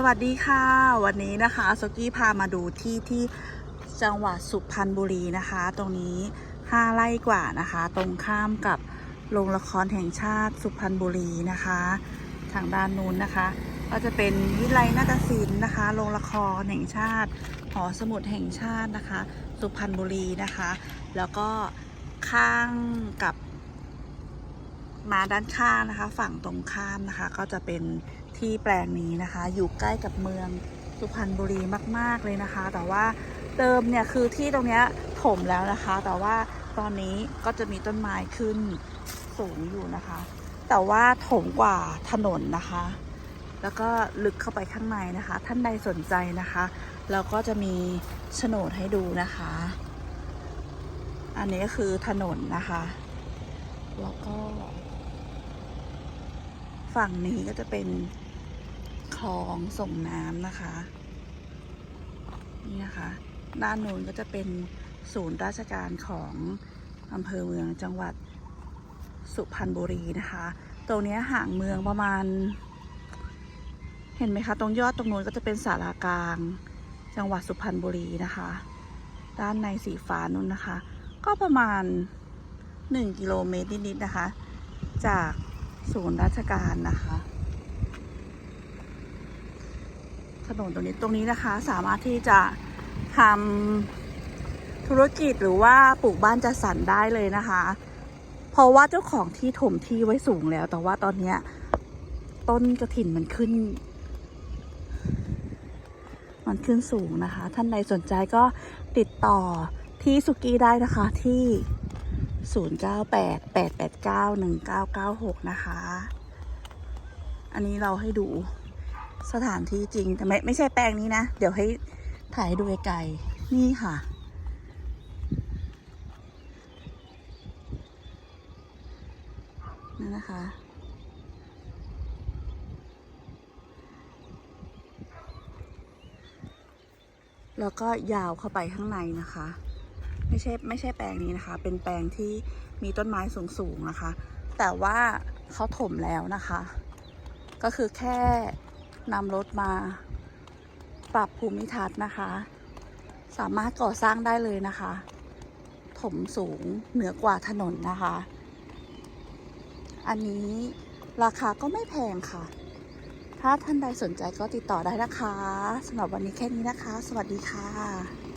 สวัสดีค่ะ วันนี้นะคะสกี้พามาดูที่ที่จังหวัดสุพรรณบุรีนะคะ ตรงนี้5ไร่กว่านะคะ ตรงข้ามกับโรงละครแห่งชาติสุพรรณบุรีนะคะ ทางด้านนู้นนะคะ ก็จะเป็นวิไลนาฏศิลป์นะคะโรงละครแห่งชาติหอสมุดแห่งชาตินะคะ สุพรรณบุรีนะคะ แล้วก็ข้างกับ มาด้านข้างนะคะ ฝั่งตรงข้ามนะคะ ก็จะเป็นที่แปลงนี้นะคะ อยู่ใกล้กับเมืองสุพรรณบุรีมาก ๆ เลยนะคะ แต่ว่าเดิมเนี่ยคือที่ตรงเนี้ยถมแล้วนะคะ แต่ว่าตอนนี้ก็จะมีต้นไม้ขึ้นสูงอยู่นะคะ แต่ว่าถมกว่าถนนนะคะ แล้วก็ลึกเข้าไปข้างในนะคะ ท่านใดสนใจนะคะเราก็จะมีโฉนดให้ดูนะคะ อันนี้คือถนนนะคะ แล้วก็ ฝั่งนี้ก็จะเป็นคลองส่งน้ำนะคะ นี่นะคะ ด้านนู้นก็จะเป็นศูนย์ราชการของอำเภอเมืองจังหวัดสุพรรณบุรีนะคะ ตรงนี้ห่างเมืองประมาณ เห็นไหมคะ ตรงยอดตรงนู้นก็จะเป็นสารากลาง จังหวัดสุพรรณบุรีนะคะ ด้านในสีฟ้านู้นนะคะ ก็ประมาณ 1 กิโลเมตรนิดๆนะคะ จาก ศูนย์ราชการนะคะ ถนนตรงนี้ตรงนี้นะคะ สามารถที่จะทำธุรกิจหรือว่าปลูกบ้านจัดสรรได้เลยนะคะ เพราะว่าเจ้าของที่ถมที่ไว้สูงแล้ว แต่ว่าตอนนี้ต้นกระถิ่นมันขึ้น มันขึ้นสูงนะคะ ท่านใดสนใจก็ติดต่อที่สุกี้ได้นะคะที่ 0988891996 นะคะ อันนี้เราให้ดูสถานที่จริง แต่ไม่ไม่ใช่แปลงนี้นะ เดี๋ยวให้ถ่ายดูไกลๆนี่ค่ะ นั่นนะคะแล้วก็ยาวเข้าไปข้างในนะคะ ไม่ใช่ไม่ใช่แปลงนี้นะคะ เป็นแปลงที่มีต้นไม้สูงๆนะคะ แต่ว่าเขาถมแล้วนะคะ ก็คือแค่นำรถมา ปรับภูมิทัศน์นะคะ สามารถก่อสร้างได้เลยนะคะ ถมสูงเหนือกว่าถนนนะคะ อันนี้ราคาก็ไม่แพงค่ะ ถ้าท่านใดสนใจก็ติดต่อได้นะคะสำหรับวันนี้แค่นี้นะคะ สวัสดีค่ะ